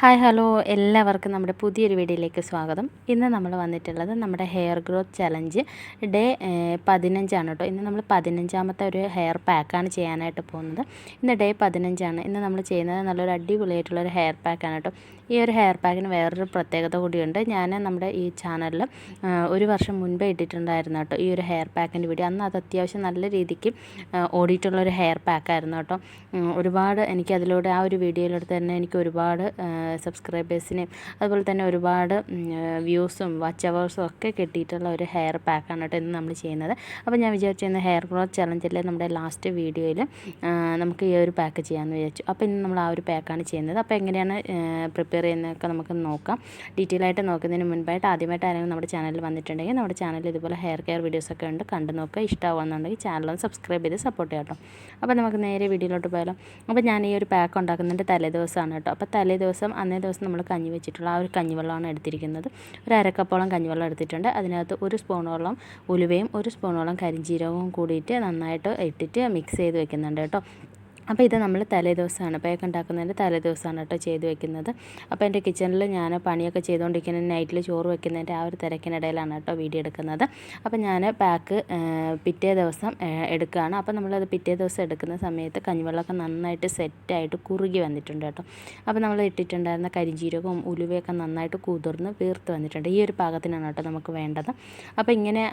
Hi hello. എല്ലാവർക്കും നമ്മുടെ പുതിയൊരു വീഡിയോയിലേക്ക് സ്വാഗതം. ഇന്ന് നമ്മൾ വന്നിട്ടുള്ളത് നമ്മുടെ ഹെയർ ഗ്രോത്ത് ചലഞ്ച് ഡേ പതിനഞ്ചാണ് കേട്ടോ. ഇന്ന് നമ്മൾ പതിനഞ്ചാമത്തെ ഒരു ഹെയർ പാക്കാണ് ചെയ്യാനായിട്ട് പോകുന്നത്. ഇന്ന് ഡേ പതിനഞ്ചാണ്. ഇന്ന് നമ്മൾ ചെയ്യുന്നത് നല്ലൊരു അടിപൊളിയായിട്ടുള്ളൊരു ഹെയർ പാക്കാണ് കേട്ടോ. ഈ ഒരു ഹെയർ പാക്കിന് വേറൊരു പ്രത്യേകത കൂടിയുണ്ട്. ഞാൻ നമ്മുടെ ഈ ചാനലിൽ ഒരു വർഷം മുൻപേ ഇട്ടിട്ടുണ്ടായിരുന്നു കേട്ടോ ഈ ഒരു ഹെയർ പാക്കിന്റെ വീഡിയോ അന്ന് അത് അത്യാവശ്യം നല്ല രീതിക്ക് ഓടിയിട്ടുള്ളൊരു ഹെയർ പാക്കായിരുന്നു കേട്ടോ. ഒരുപാട് എനിക്ക് അതിലൂടെ ആ ഒരു വീഡിയോയിലൂടെ തന്നെ എനിക്ക് ഒരുപാട് സബ്സ്ക്രൈബേഴ്സിനെയും അതുപോലെ തന്നെ ഒരുപാട് വ്യൂസും വാച്ച് അവേഴ്സും ഒക്കെ കിട്ടിയിട്ടുള്ള ഒരു ഹെയർ പാക്കാണ് കേട്ടോ ഇന്ന് നമ്മൾ ചെയ്യുന്നത്. അപ്പോൾ ഞാൻ വിചാരിച്ചിരുന്ന ഹെയർ ഗ്രോത്ത് ചലഞ്ചിലെ നമ്മുടെ ലാസ്റ്റ് വീഡിയോയിൽ നമുക്ക് ഈ ഒരു പാക്ക് ചെയ്യാമെന്ന് വിചാരിച്ചു. അപ്പോൾ ഇന്ന് നമ്മൾ ആ ഒരു പാക്കാണ് ചെയ്യുന്നത്. അപ്പോൾ എങ്ങനെയാണ് പ്രിപ്പയർ ചെയ്യുന്നതൊക്കെ നമുക്ക് നോക്കാം. ഡീറ്റെയിൽ ആയിട്ട് നോക്കുന്നതിന് മുൻപായിട്ട് ആദ്യമായിട്ട് ആരെങ്കിലും നമ്മുടെ ചാനലിൽ വന്നിട്ടുണ്ടെങ്കിൽ നമ്മുടെ ചാനലിൽ ഇതുപോലെ ഹെയർ കെയർ വീഡിയോസൊക്കെ ഉണ്ട്. കണ്ടു നോക്കുക. ഇഷ്ടമാവുന്നുണ്ടെങ്കിൽ ചാനലൊന്ന് സബ്സ്ക്രൈബ് ചെയ്ത് സപ്പോർട്ട് ചെയ്യാം കേട്ടോ അപ്പോൾ നമുക്ക് നേരെ വീഡിയോയിലോട്ട് പോയാലോ. അപ്പോൾ ഞാൻ ഈ ഒരു പാക്ക് ഉണ്ടാക്കുന്നതിന്റെ തലേ ദിവസമാണ് കേട്ടോ. അപ്പോൾ തലേ ദിവസം അന്നേ ദിവസം നമ്മൾ കഞ്ഞി വെച്ചിട്ടുള്ള ആ ഒരു കഞ്ഞിവെള്ളമാണ് എടുത്തിരിക്കുന്നത്. ഒരു അരക്കപ്പോളം കഞ്ഞിവെള്ളം എടുത്തിട്ടുണ്ട്. അതിനകത്ത് ഒരു സ്പൂണോളം ഉലുവയും ഒരു സ്പൂണോളം കരിഞ്ചീരകവും കൂടിയിട്ട് നന്നായിട്ട് ഇട്ടിട്ട് മിക്സ് ചെയ്ത് വെക്കുന്നുണ്ട് കേട്ടോ. അപ്പോൾ ഇത് നമ്മൾ തലേ ദിവസമാണ് പേക്ക് ഉണ്ടാക്കുന്നതിന്റെ തലേ ദിവസമാണ് കേട്ടോ ചെയ്ത് വെക്കുന്നത്. അപ്പോൾ എന്റെ കിച്ചണിൽ ഞാൻ പണിയൊക്കെ ചെയ്തുകൊണ്ടിരിക്കുന്ന നൈറ്റിൽ ചോറ് വെക്കുന്നതിന്റെ ആ ഒരു തിരക്കിനിടയിലാണ് കേട്ടോ വീഡിയോ എടുക്കുന്നത്. അപ്പോൾ ഞാൻ പാക്ക് പിറ്റേ ദിവസം എടുക്കുകയാണ്. അപ്പോൾ നമ്മളത് പിറ്റേ ദിവസം എടുക്കുന്ന സമയത്ത് കഞ്ഞിവെള്ളമൊക്കെ നന്നായിട്ട് സെറ്റായിട്ട് കുറുകി വന്നിട്ടുണ്ട് കേട്ടോ. അപ്പോൾ നമ്മൾ ഇട്ടിട്ടുണ്ടായിരുന്ന കരിഞ്ചീരകവും ഉലുവയൊക്കെ നന്നായിട്ട് കുതിർന്ന് വീർത്ത് വന്നിട്ടുണ്ട്. ഈ ഒരു പാകത്തിനാണ് കേട്ടോ നമുക്ക് വേണ്ടത്. അപ്പോൾ ഇങ്ങനെ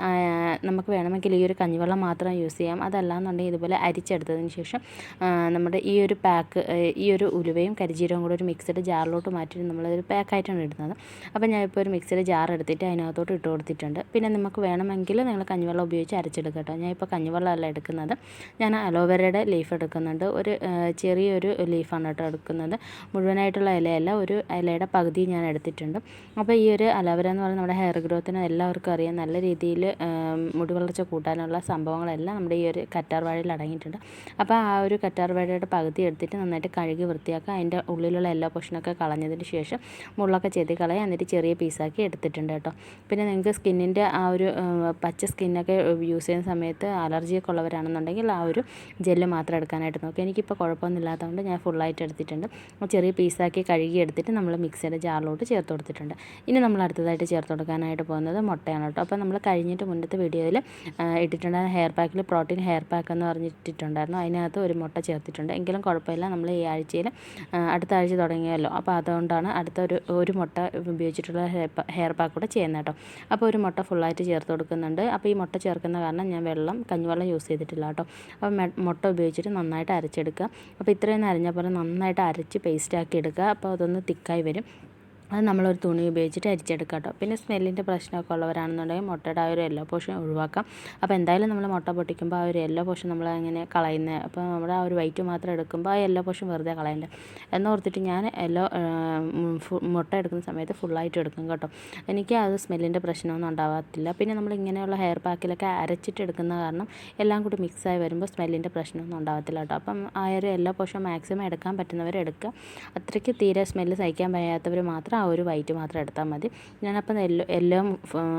നമുക്ക് വേണമെങ്കിൽ ഈ ഒരു കഞ്ഞിവെള്ളം മാത്രം യൂസ് ചെയ്യാം. അതല്ലാന്നുണ്ടെങ്കിൽ ഇതുപോലെ അരിച്ചെടുത്തതിന് ശേഷം നമ്മുടെ ഈ ഒരു പാക്ക് ഈ ഒരു ഉലുവയും കരിജീരവും കൂടെ ഒരു മിക്സഡ് ജാറിലോട്ട് മാറ്റിയിട്ട് നമ്മളതൊരു പാക്കായിട്ടാണ് ഇടുന്നത്. അപ്പോൾ ഞാനിപ്പോൾ ഒരു മിക്സഡ് ജാർ എടുത്തിട്ട് അതിനകത്തോട്ട് ഇട്ട് കൊടുത്തിട്ടുണ്ട്. പിന്നെ നമുക്ക് വേണമെങ്കിൽ നിങ്ങൾ കഞ്ഞിവെള്ളം ഉപയോഗിച്ച് അരച്ചെടുക്കുക കേട്ടോ. ഞാനിപ്പോൾ കഞ്ഞിവെള്ളമല്ല എടുക്കുന്നത്. ഞാൻ അലോവേരയുടെ ലീഫ് എടുക്കുന്നുണ്ട്. ഒരു ചെറിയൊരു ലീഫാണ് കേട്ടോ എടുക്കുന്നത്. മുഴുവനായിട്ടുള്ള ഇലയല്ല ഒരു ഇലയുടെ പകുതി ഞാൻ എടുത്തിട്ടുണ്ട്. അപ്പോൾ ഈ ഒരു അലോവേര എന്ന് പറയുന്നത് നമ്മുടെ ഹെയർ ഗ്രോത്തിന് എല്ലാവർക്കും അറിയാം. നല്ല രീതിയിൽ മുടി വളർച്ച കൂട്ടാനുള്ള സംഭവങ്ങളെല്ലാം നമ്മുടെ ഈ ഒരു കറ്റാർ വാഴയിൽ അടങ്ങിയിട്ടുണ്ട്. അപ്പോൾ ആ ഒരു കറ്റാർ വാഴയുടെ പകുതി എടുത്തിട്ട് നന്നായിട്ട് കഴുകി വൃത്തിയാക്കുക. അതിന്റെ ഉള്ളിലുള്ള എല്ലാ പോഷനൊക്കെ കളഞ്ഞതിന് ശേഷം മുള്ളൊക്കെ ചെതി കളയുക എന്നിട്ട് ചെറിയ പീസാക്കി എടുത്തിട്ടുണ്ട് കേട്ടോ. പിന്നെ നിങ്ങൾക്ക് സ്കിന്നിന്റെ ആ ഒരു പച്ച സ്കിന്നൊക്കെ യൂസ് ചെയ്യുന്ന സമയത്ത് അലർജിയൊക്കെ ഉള്ളവരാണെന്നുണ്ടെങ്കിൽ ആ ഒരു ജെല്ല് മാത്രം എടുക്കാനായിട്ട് നോക്കുക. എനിക്കിപ്പോൾ കുഴപ്പമൊന്നുമില്ലാത്തതുകൊണ്ട് ഞാൻ ഫുള്ളായിട്ട് എടുത്തിട്ടുണ്ട്. ചെറിയ പീസാക്കി കഴുകി എടുത്തിട്ട് നമ്മൾ മിക്സിയുടെ ജാറിലോട്ട് ചേർത്ത് കൊടുത്തിട്ടുണ്ട്. ഇനി നമ്മൾ അടുത്തതായിട്ട് ചേർത്ത് കൊടുക്കാനായിട്ട് പോകുന്നത് മുട്ടയാണ് കേട്ടോ. അപ്പോൾ നമ്മൾ കഴിഞ്ഞിട്ട് മുന്നത്തെ വീഡിയോയിൽ ഇട്ടിട്ടുണ്ടായിരുന്ന ഹെയർ പാക്കിൽ പ്രോട്ടീൻ ഹെയർ പാക്ക് എന്ന് പറഞ്ഞിട്ടുണ്ടായിരുന്നു അതിനകത്ത് ഒരു മുട്ട ചേർത്തിട്ടുണ്ട് എങ്കിലും കുഴപ്പമില്ല. നമ്മൾ ഈ ആഴ്ചയിൽ അടുത്ത ആഴ്ച തുടങ്ങിയല്ലോ. അപ്പോൾ അതുകൊണ്ടാണ് അടുത്ത ഒരു ഒരു മുട്ട ഉപയോഗിച്ചിട്ടുള്ള ഹെയർ പാക്ക് കൂടെ ചെയ്യുന്നത് കേട്ടോ. അപ്പോൾ ഒരു മുട്ട ഫുള്ളായിട്ട് ചേർത്ത് കൊടുക്കുന്നുണ്ട്. അപ്പോൾ ഈ മുട്ട ചേർക്കുന്ന കാരണം ഞാൻ വെള്ളം കഞ്ഞിവെള്ളം യൂസ് ചെയ്തിട്ടില്ല കേട്ടോ. അപ്പോൾ മുട്ട ഉപയോഗിച്ചിട്ട് നന്നായിട്ട് അരച്ചെടുക്കുക. അപ്പോൾ ഇത്രയും അരിഞ്ഞ പോലെ നന്നായിട്ട് അരച്ച് പേസ്റ്റാക്കി എടുക്കുക. അപ്പോൾ അതൊന്ന് തിക്കായി വരും. അത് നമ്മളൊരു തുണി ഉപയോഗിച്ചിട്ട് അരിച്ചെടുക്കാം കേട്ടോ പിന്നെ സ്മെല്ലിന്റെ പ്രശ്നമൊക്കെ ഉള്ളവരാണെന്നുണ്ടെങ്കിൽ മുട്ടയുടെ ആ ഒരു യെല്ലോ പോഷൻ ഒഴിവാക്കാം. അപ്പോൾ എന്തായാലും നമ്മൾ മുട്ട പൊട്ടിക്കുമ്പോൾ ആ ഒരു യെല്ലോ പോഷൻ നമ്മൾ അങ്ങനെ കളയുന്നത് അപ്പോൾ നമ്മുടെ ആ ഒരു വൈറ്റ് മാത്രം എടുക്കുമ്പോൾ ആ യെല്ലോ പോഷൻ വെറുതെ കളയണ്ട. എന്നോർത്തിട്ട് ഞാൻ യെല്ലോ മുട്ട എടുക്കുന്ന സമയത്ത് ഫുള്ളായിട്ട് എടുക്കും കേട്ടോ. എനിക്ക് അത് സ്മെല്ലിന്റെ പ്രശ്നമൊന്നും ഉണ്ടാകത്തില്ല പിന്നെ നമ്മൾ ഇങ്ങനെയുള്ള ഹെയർ പാക്കിലൊക്കെ അരച്ചിട്ട് എടുക്കുന്ന കാരണം എല്ലാം കൂടി മിക്സായി വരുമ്പോൾ സ്മെല്ലിന്റെ പ്രശ്നമൊന്നും ഉണ്ടാകത്തില്ല കേട്ടോ. അപ്പം ആ ഒരു യെല്ലോ പോഷൻ മാക്സിമം എടുക്കാൻ പറ്റുന്നവർ എടുക്കുക. അത്രയ്ക്ക് തീരെ സ്മെല്ല് സഹിക്കാൻ വയ്യാത്തവർ മാത്രം ഒരു വൈറ്റ് മാത്രം എടുത്താൽ മതി. ഞാനപ്പം എല്ലോ എല്ലാം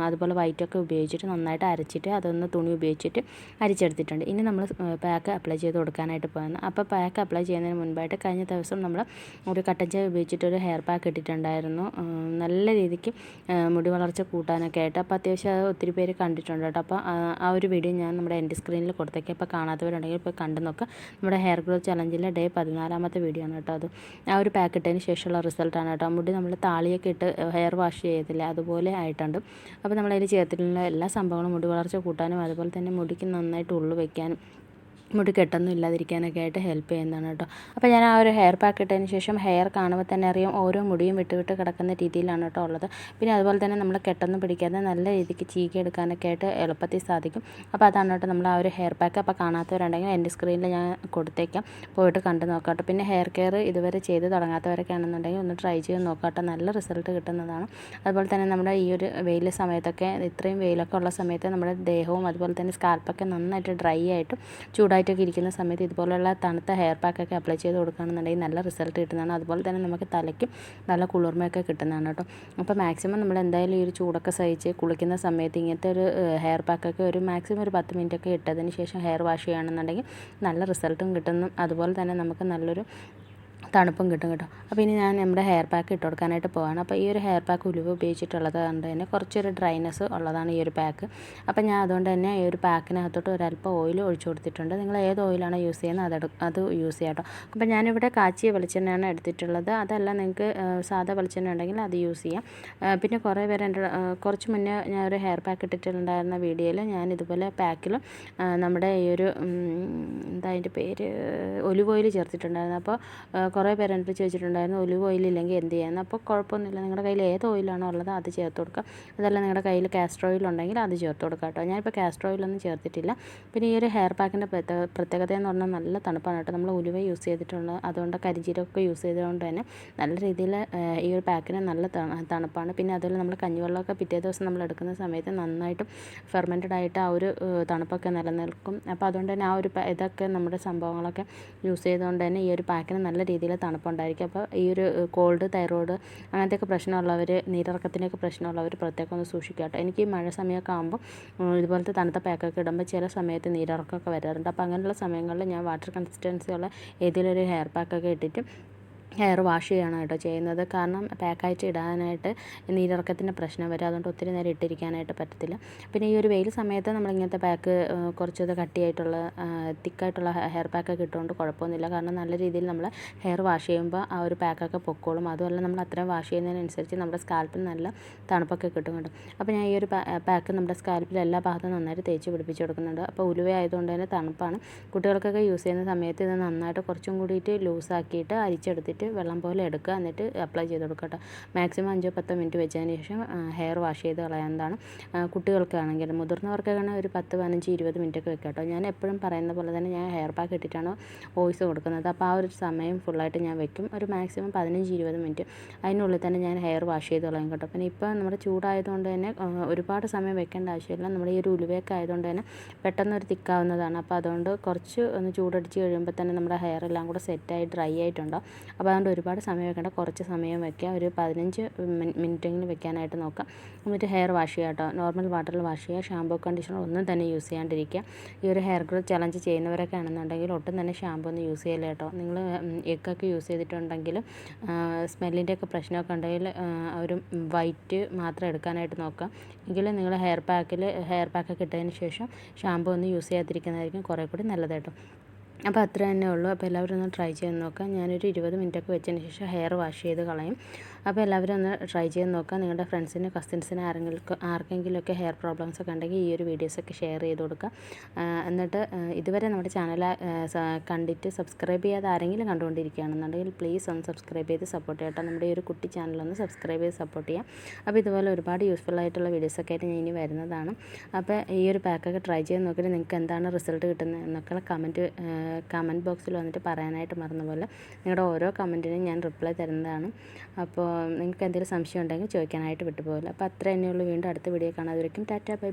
അതുപോലെ വൈറ്റൊക്കെ ഉപയോഗിച്ചിട്ട് നന്നായിട്ട് അരച്ചിട്ട് അതൊന്ന് തുണി ഉപയോഗിച്ചിട്ട് അരിച്ചെടുത്തിട്ടുണ്ട്. ഇനി നമ്മൾ പാക്ക് അപ്ലൈ ചെയ്ത് കൊടുക്കാനായിട്ട് പോകുന്നത് അപ്പോൾ പാക്ക് അപ്ലൈ ചെയ്യുന്നതിന് മുൻപായിട്ട് കഴിഞ്ഞ ദിവസം നമ്മൾ ഒരു കട്ടൻ ചായ ഉപയോഗിച്ചിട്ട് ഒരു ഹെയർ പാക്ക് ഇട്ടിട്ടുണ്ടായിരുന്നു. നല്ല രീതിക്ക് മുടി വളർച്ച കൂട്ടാനൊക്കെ ആയിട്ട്. അപ്പോൾ അത്യാവശ്യം അത് ഒത്തിരി പേര് കണ്ടിട്ടുണ്ട് കേട്ടോ. അപ്പോൾ ആ ഒരു വീഡിയോ ഞാൻ നമ്മുടെ എന്റെ സ്ക്രീനിൽ കൊടുത്തേക്ക്. അപ്പോൾ കാണാത്തവരുണ്ടെങ്കിൽ ഇപ്പോൾ കണ്ടു നോക്കുക നമ്മുടെ ഹെയർ ഗ്രോത്ത് ചലഞ്ചിലെ ഡേ പതിനാലാമത്തെ വീഡിയോ ആണ് കേട്ടോ അത്. ആ ഒരു പാക്ക് ഇട്ടതിന് ശേഷമുള്ള റിസൾട്ടാണ് കേട്ടോ. മുടി നമ്മൾ താളിയൊക്കെ ഇട്ട് ഹെയർ വാഷ് ചെയ്തില്ല അതുപോലെ ആയിട്ടുണ്ട്. അപ്പോൾ നമ്മളതിൽ ചേർത്തിട്ടുള്ള എല്ലാ സംഭവങ്ങളും മുടി വളർച്ച കൂട്ടാനും അതുപോലെ തന്നെ മുടിക്ക് നന്നായിട്ട് ഉള്ളു വയ്ക്കാനും മുടി കെട്ടൊന്നും ഇല്ലാതിരിക്കാനൊക്കെ ആയിട്ട് ഹെൽപ്പ് ചെയ്യുന്നതാണ് കേട്ടോ. അപ്പോൾ ഞാൻ ആ ഒരു ഹെയർ പാക്ക് ഇട്ടതിന് ശേഷം ഹെയർ കാണുമ്പോൾ തന്നെ അറിയാം ഓരോ മുടിയും വിട്ട് വിട്ട് കിടക്കുന്ന രീതിയിലാണ് കേട്ടോ ഉള്ളത്. പിന്നെ അതുപോലെ തന്നെ നമ്മൾ കെട്ടൊന്നും പിടിക്കാതെ നല്ല രീതിക്ക് ചീകി എടുക്കാനൊക്കെ ആയിട്ട് എളുപ്പത്തിൽ സാധിക്കും. അപ്പോൾ അതാണ് കേട്ടോ നമ്മൾ ആ ഒരു ഹെയർ പാക്ക് അപ്പോൾ കാണാത്തവരുണ്ടെങ്കിൽ എന്റെ സ്ക്രീനിൽ ഞാൻ കൊടുത്തേക്കാം. പോയിട്ട് കണ്ടു നോക്കാം കേട്ടോ. പിന്നെ ഹെയർ കെയർ ഇതുവരെ ചെയ്ത് തുടങ്ങാത്തവരൊക്കെ ആണെന്നുണ്ടെങ്കിൽ ഒന്ന് ട്രൈ ചെയ്ത് നോക്കാം നല്ല റിസൾട്ട് കിട്ടുന്നതാണ്. അതുപോലെ തന്നെ നമ്മുടെ ഈ ഒരു വെയിൽ സമയത്തൊക്കെ ഇത്രയും വെയിലൊക്കെ ഉള്ള സമയത്ത് നമ്മുടെ ദേഹവും അതുപോലെ തന്നെ സ്കാൽപ്പൊക്കെ നന്നായിട്ട് ഡ്രൈ ആയിട്ട് ചൂടായി ചൂടായിട്ടൊക്കെ ഇരിക്കുന്ന സമയത്ത് ഇതുപോലെയുള്ള തണുത്ത ഹെയർ പാക്കൊക്കെ അപ്ലൈ ചെയ്ത് കൊടുക്കുകയാണെന്നുണ്ടെങ്കിൽ നല്ല റിസൾട്ട് കിട്ടുന്നതാണ്. അതുപോലെ തന്നെ നമുക്ക് തലയ്ക്കും നല്ല കുളിർമയൊക്കെ കിട്ടുന്നതാണ് കേട്ടോ. അപ്പോൾ മാക്സിമം നമ്മൾ എന്തായാലും ഈ ഒരു ചൂടൊക്കെ സഹിച്ച് കുളിക്കുന്ന സമയത്ത് ഇങ്ങനത്തെ ഒരു ഹെയർ പാക്കൊക്കെ ഒരു മാക്സിമം ഒരു പത്ത് മിനിറ്റൊക്കെ ഇട്ടതിന് ശേഷം ഹെയർ വാഷ് ചെയ്യുകയാണെന്നുണ്ടെങ്കിൽ നല്ല റിസൾട്ടും കിട്ടുന്നു. അതുപോലെ തന്നെ നമുക്ക് നല്ലൊരു തണുപ്പും കിട്ടും കേട്ടോ. അപ്പോൾ ഇനി ഞാൻ നമ്മുടെ ഹെയർ പാക്ക് ഇട്ട് കൊടുക്കാനായിട്ട് പോവാണ്. അപ്പോൾ ഈ ഒരു ഹെയർ പാക്ക് ഉലുവ ഉപയോഗിച്ചിട്ടുള്ളത് കൊണ്ട് തന്നെ കുറച്ചൊരു ഡ്രൈനെസ് ഉള്ളതാണ് ഈ ഒരു പാക്ക് അപ്പോൾ ഞാൻ അതുകൊണ്ട് തന്നെ ഈ ഒരു പാക്കിനകത്തോട്ട് ഒരല്പം ഓയിൽ ഒഴിച്ചു കൊടുത്തിട്ടുണ്ട്. നിങ്ങൾ ഏത് ഓയിലാണോ യൂസ് ചെയ്യുന്നത് അത് അത് യൂസ് ചെയ്യാം കേട്ടോ അപ്പോൾ ഞാനിവിടെ കാച്ചിയ വെളിച്ചെണ്ണയാണ് എടുത്തിട്ടുള്ളത്. അതല്ല നിങ്ങൾക്ക് സാധാ വെളിച്ചെണ്ണ ഉണ്ടെങ്കിൽ അത് യൂസ് ചെയ്യാം. പിന്നെ കുറേ പേര് എന്റെ കുറച്ച് മുന്നേ ഞാൻ ഒരു ഹെയർ പാക്ക് ഇട്ടിട്ടുണ്ടായിരുന്ന വീഡിയോയിൽ ഞാൻ ഇതുപോലെ പാക്കിൽ നമ്മുടെ ഈ ഒരു എന്താ അതിന്റെ പേര് ഒലിവ് ഓയിൽ ചേർത്തിട്ടുണ്ടായിരുന്നു. അപ്പോൾ ആ, കുറേ പേര് എന്റെ ചോദിച്ചിട്ടുണ്ടായിരുന്നു ഒലിവ് ഓയിൽ ഇല്ലെങ്കിൽ എന്ത് ചെയ്യാമെന്ന് അപ്പോൾ കുഴപ്പമൊന്നുമില്ല. നിങ്ങളുടെ കയ്യിൽ ഏത് ഓയിലാണോ ഉള്ളത് അത് ചേർത്ത് കൊടുക്കുക. അതല്ല നിങ്ങളുടെ കയ്യിൽ കാസ്റ്റർ ഓയിൽ ഉണ്ടെങ്കിൽ അത് ചേർത്ത് കൊടുക്കുക കേട്ടോ. ഞാനിപ്പോൾ കാസ്റ്റർ ഓയിലൊന്നും ചേർത്തിട്ടില്ല. പിന്നെ ഈ ഒരു ഹെയർ പാക്കിന്റെ പ്രത്യേകത എന്ന് പറഞ്ഞാൽ നല്ല തണുപ്പാണ് കേട്ടോ. നമ്മൾ ഉലുവ യൂസ് ചെയ്തിട്ടുള്ളത് അതുകൊണ്ട് കരിഞ്ചീരമൊക്കെ യൂസ് ചെയ്തതുകൊണ്ട് തന്നെ നല്ല രീതിയിൽ ഈ ഒരു പാക്കിന് നല്ല തണുപ്പാണ്. പിന്നെ അതുപോലെ നമ്മൾ കഞ്ഞിവെള്ളമൊക്കെ പിറ്റേ ദിവസം നമ്മൾ എടുക്കുന്ന സമയത്ത് നന്നായിട്ടും ഫെർമെന്റഡ് ആയിട്ട് ആ ഒരു തണുപ്പൊക്കെ നിലനിൽക്കും. അപ്പോൾ അതുകൊണ്ട് തന്നെ ആ ഒരു ഇതൊക്കെ നമ്മുടെ സംഭവങ്ങളൊക്കെ യൂസ് ചെയ്തുകൊണ്ട് തന്നെ ഈ ഒരു പാക്കിന് നല്ല രീതിയിൽ തണുപ്പുണ്ടായിരിക്കും. അപ്പോൾ ഈ ഒരു കോൾഡ് തൈറോയ്ഡ് അങ്ങനത്തെയൊക്കെ പ്രശ്നമുള്ളവർ നീരിറക്കത്തിന്റെയൊക്കെ പ്രശ്നമുള്ളവർ പ്രത്യേകം ഒന്ന് സൂക്ഷിക്കുക കേട്ടോ. എനിക്ക് ഈ മഴ സമയമൊക്കെ ആകുമ്പോൾ ഇതുപോലത്തെ തണുത്ത പാക്കൊക്കെ ഇടുമ്പോൾ ചില സമയത്ത് നീരിറക്കമൊക്കെ വരാറുണ്ട്. അപ്പോൾ അങ്ങനെയുള്ള സമയങ്ങളിൽ ഞാൻ വാട്ടർ കൺസിസ്റ്റൻസിയുള്ള ഏതെങ്കിലും ഒരു ഹെയർ പാക്കൊക്കെ ഇട്ടിട്ട് ഹെയർ വാഷ് ചെയ്യണം കേട്ടോ ചെയ്യുന്നത്. കാരണം പാക്കായിട്ട് ഇടാനായിട്ട് നീരിറക്കത്തിന്റെ പ്രശ്നം വരും. അതുകൊണ്ട് ഒത്തിരി നേരം ഇട്ടിരിക്കാനായിട്ട് പറ്റത്തില്ല. പിന്നെ ഈ ഒരു വെയിൽ സമയത്ത് നമ്മളിങ്ങനത്തെ പാക്ക് കുറച്ചത് കട്ടിയായിട്ടുള്ള തിക്കായിട്ടുള്ള ഹെയർ പാക്കൊക്കെ ഇട്ടുകൊണ്ട് കുഴപ്പമൊന്നുമില്ല. കാരണം നല്ല രീതിയിൽ നമ്മൾ ഹെയർ വാഷ് ചെയ്യുമ്പോൾ ആ ഒരു പാക്കൊക്കെ പൊക്കോളും. അതുമല്ല നമ്മൾ അത്രയും വാഷ് ചെയ്യുന്നതിനനുസരിച്ച് നമ്മുടെ സ്കാൽപ്പിൽ നല്ല തണുപ്പൊക്കെ കിട്ടും കേട്ടോ. അപ്പോൾ ഞാൻ ഈ ഒരു പാക്ക് നമ്മുടെ സ്കാൽപ്പിൽ എല്ലാ ഭാഗത്തും നന്നായിട്ട് തേച്ച് പിടിപ്പിച്ച് കൊടുക്കുന്നുണ്ട്. അപ്പോൾ ഉലുവ ആയതുകൊണ്ട് തന്നെ തണുപ്പാണ്. കുട്ടികൾക്കൊക്കെ യൂസ് ചെയ്യുന്ന സമയത്ത് ഇത് നന്നായിട്ട് കുറച്ചും കൂടിയിട്ട് ലൂസാക്കിയിട്ട് അരിച്ചെടുത്തിട്ട് വെള്ളം പോലെ എടുക്കുക. എന്നിട്ട് അപ്ലൈ ചെയ്ത് കൊടുക്കുക കേട്ടോ മാക്സിമം അഞ്ചോ പത്തോ മിനിറ്റ് വെച്ചതിന് ശേഷം ഹെയർ വാഷ് ചെയ്ത് കളയാവുന്നതാണ് കുട്ടികൾക്കാണെങ്കിൽ മുതിർന്നവർക്കാണ് ഒരു പത്ത് പതിനഞ്ച് ഇരുപത് മിനിറ്റ് ഒക്കെ വെക്കാം കേട്ടോ ഞാൻ എപ്പോഴും പറയുന്ന പോലെ തന്നെ ഞാൻ ഹെയർ പാക്ക് ഇട്ടിട്ടാണ് വോയിസ് കൊടുക്കുന്നത്. അപ്പോൾ ആ ഒരു സമയം ഫുള്ളായിട്ട് ഞാൻ വെക്കും. ഒരു മാക്സിമം പതിനഞ്ച് ഇരുപത് മിനിറ്റ് അതിനുള്ളിൽ തന്നെ ഞാൻ ഹെയർ വാഷ് ചെയ്ത് കളയും കേട്ടോ പിന്നെ ഇപ്പോൾ നമ്മുടെ ചൂടായതുകൊണ്ട് തന്നെ ഒരുപാട് സമയം വെക്കേണ്ട ആവശ്യമില്ല. നമ്മുടെ ഈ ഒരു ഉലുവയൊക്കെ ആയതുകൊണ്ട് തന്നെ പെട്ടെന്ന് ഒരു തിക്കാവുന്നതാണ്. അപ്പോൾ അതുകൊണ്ട് കുറച്ച് ഒന്ന് ചൂടടിച്ച് കഴിയുമ്പോൾ തന്നെ നമ്മുടെ ഹെയർ എല്ലാം കൂടെ സെറ്റായി ഡ്രൈ ആയിട്ടുണ്ടാവും. അപ്പോൾ അതുകൊണ്ട് ഒരുപാട് സമയം വെക്കേണ്ട. കുറച്ച് സമയം വെക്കുക. ഒരു പതിനഞ്ച് മിനിറ്റെങ്കിലും വെക്കാനായിട്ട് നോക്കാം എന്നിട്ട് ഹെയർ വാഷ് ചെയ്യുക കേട്ടോ. നോർമൽ വാട്ടറിൽ വാഷ് ചെയ്യുക. ഷാമ്പൂ കണ്ടീഷണർ ഒന്നും തന്നെ യൂസ് ചെയ്യാണ്ടിരിക്കുക. ഈ ഒരു ഹെയർ ഗ്രോത്ത് ചലഞ്ച് ചെയ്യുന്നവരൊക്കെ ആണെന്നുണ്ടെങ്കിൽ ഒട്ടും തന്നെ ഷാമ്പൂ ഒന്നും യൂസ് ചെയ്യില്ല കേട്ടോ. നിങ്ങൾ എഗ്ഗൊക്കെ യൂസ് ചെയ്തിട്ടുണ്ടെങ്കിൽ സ്മെല്ലിന്റെ ഒക്കെ പ്രശ്നമൊക്കെ ഉണ്ടെങ്കിൽ ഒരു വൈറ്റ് മാത്രം എടുക്കാനായിട്ട് നോക്കുക. എങ്കിലും നിങ്ങൾ ഹെയർ പാക്കിൽ ഹെയർ പാക്കൊക്കെ ഇട്ടതിന് ശേഷം ഷാമ്പൂ ഒന്നും യൂസ് ചെയ്യാതിരിക്കുന്നതായിരിക്കും കുറേ കൂടി നല്ലത് കേട്ടോ. അപ്പോൾ അത്ര തന്നെ ഉള്ളൂ. അപ്പോൾ എല്ലാവരും ഒന്ന് ട്രൈ ചെയ്ത് നോക്കാം ഞാനൊരു ഇരുപത് മിനിറ്റൊക്കെ വെച്ചതിന് ശേഷം ഹെയർ വാഷ് ചെയ്ത് കളയും. അപ്പോൾ എല്ലാവരും ഒന്ന് ട്രൈ ചെയ്ത് നോക്കുക. നിങ്ങളുടെ ഫ്രണ്ട്സിന് കസിൻസിന് ആരെങ്കിലും ആർക്കെങ്കിലുമൊക്കെ ഹെയർ പ്രോബ്ലംസ് ഒക്കെ ഉണ്ടെങ്കിൽ ഈ ഒരു വീഡിയോസൊക്കെ ഷെയർ ചെയ്ത് കൊടുക്കുക. എന്നിട്ട് ഇതുവരെ നമ്മുടെ ചാനൽ കണ്ടിട്ട് സബ്സ്ക്രൈബ് ചെയ്യാതെ ആരെങ്കിലും കണ്ടുകൊണ്ടിരിക്കുകയാണെന്നുണ്ടെങ്കിൽ പ്ലീസ് ഒന്ന് സബ്സ്ക്രൈബ് ചെയ്ത് സപ്പോർട്ട് ചെയ്യട്ടോ. നമ്മുടെ ഈ ഒരു കുട്ടി ചാനലൊന്ന് സബ്സ്ക്രൈബ് ചെയ്ത് സപ്പോർട്ട് ചെയ്യാം. അപ്പോൾ ഇതുപോലെ ഒരുപാട് യൂസ്ഫുൾ ആയിട്ടുള്ള വീഡിയോസൊക്കെ ആയിട്ട് ഞാൻ ഇനി വരുന്നതാണ്. അപ്പോൾ ഈ ഒരു പാക്കൊക്കെ ട്രൈ ചെയ്ത് നോക്കിയിട്ട് നിങ്ങൾക്ക് എന്താണ് റിസൾട്ട് കിട്ടുന്നത് എന്നൊക്കെ കമന്റ് കമന്റ് ബോക്സിൽ വന്നിട്ട് പറയാനായിട്ട് മറന്നുപോലെ നിങ്ങളുടെ ഓരോ കമന്റിനും ഞാൻ റിപ്ലൈ തരുന്നതാണ്. അപ്പോൾ നിങ്ങൾക്ക് എന്തെങ്കിലും സംശയം ഉണ്ടെങ്കിൽ ചോദിക്കാനായിട്ട് വിട്ടുപോകില്ല. അപ്പോൾ അത്ര തന്നെയുള്ളൂ വീണ്ടും അടുത്ത വീഡിയോ കാണാതിരിക്കും ടാറ്റാ ബൈ.